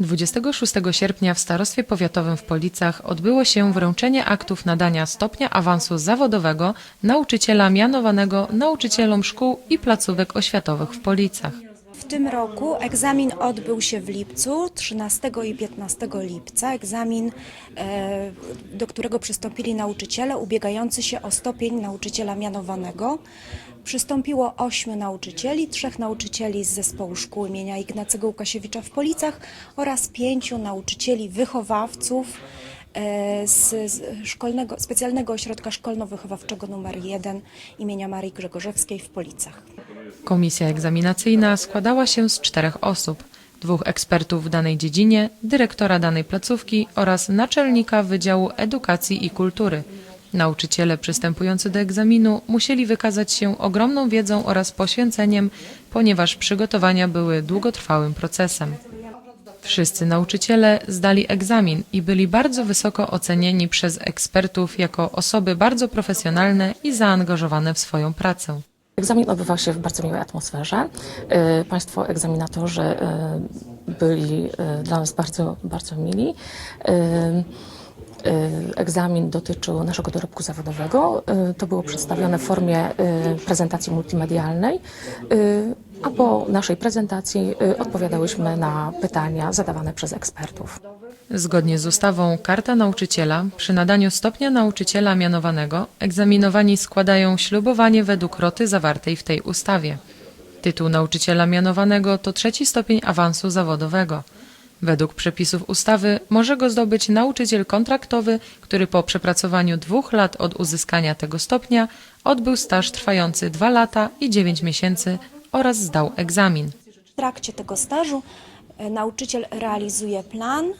26 sierpnia w Starostwie Powiatowym w Policach odbyło się wręczenie aktów nadania stopnia awansu zawodowego nauczyciela mianowanego nauczycielom szkół i placówek oświatowych w Policach. W tym roku egzamin odbył się w lipcu, 13 i 15 lipca. Egzamin, e, do którego przystąpili nauczyciele ubiegający się o stopień nauczyciela mianowanego. Przystąpiło ośmiu nauczycieli, trzech nauczycieli z zespołu szkół imienia Ignacego Łukasiewicza w Policach oraz pięciu nauczycieli wychowawców e, z szkolnego, specjalnego ośrodka szkolno-wychowawczego nr 1 imienia Marii Grzegorzewskiej w Policach. Komisja egzaminacyjna składała się z czterech osób: dwóch ekspertów w danej dziedzinie, dyrektora danej placówki oraz naczelnika Wydziału Edukacji i Kultury. Nauczyciele przystępujący do egzaminu musieli wykazać się ogromną wiedzą oraz poświęceniem, ponieważ przygotowania były długotrwałym procesem. Wszyscy nauczyciele zdali egzamin i byli bardzo wysoko ocenieni przez ekspertów jako osoby bardzo profesjonalne i zaangażowane w swoją pracę. Egzamin odbywał się w bardzo miłej atmosferze. Y, Państwo egzaminatorzy y, byli y, dla nas bardzo, bardzo mili. Egzamin dotyczył naszego dorobku zawodowego. To było przedstawione w formie prezentacji multimedialnej, a po naszej prezentacji odpowiadałyśmy na pytania zadawane przez ekspertów. Zgodnie z ustawą Karta Nauczyciela, przy nadaniu stopnia nauczyciela mianowanego, egzaminowani składają ślubowanie według roty zawartej w tej ustawie. Tytuł nauczyciela mianowanego to trzeci stopień awansu zawodowego. Według przepisów ustawy może go zdobyć nauczyciel kontraktowy, który po przepracowaniu dwóch lat od uzyskania tego stopnia odbył staż trwający dwa lata i dziewięć miesięcy oraz zdał egzamin. W trakcie tego stażu e, nauczyciel realizuje plan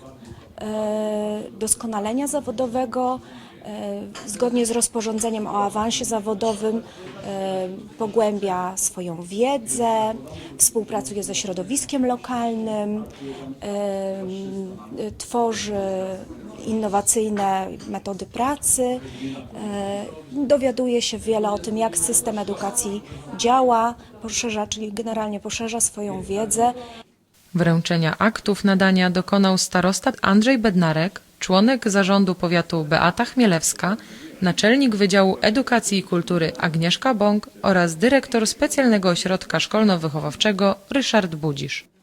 doskonalenia zawodowego. e, Zgodnie z rozporządzeniem o awansie zawodowym e, pogłębia swoją wiedzę, współpracuje ze środowiskiem lokalnym, e, tworzy innowacyjne metody pracy, e, dowiaduje się wiele o tym, jak system edukacji działa, poszerza, czyli generalnie poszerza swoją wiedzę. Wręczenia aktów nadania dokonał starosta Andrzej Bednarek, członek zarządu powiatu Beata Chmielewska, naczelnik Wydziału Edukacji i Kultury Agnieszka Bąk oraz dyrektor specjalnego ośrodka szkolno-wychowawczego Ryszard Budzisz.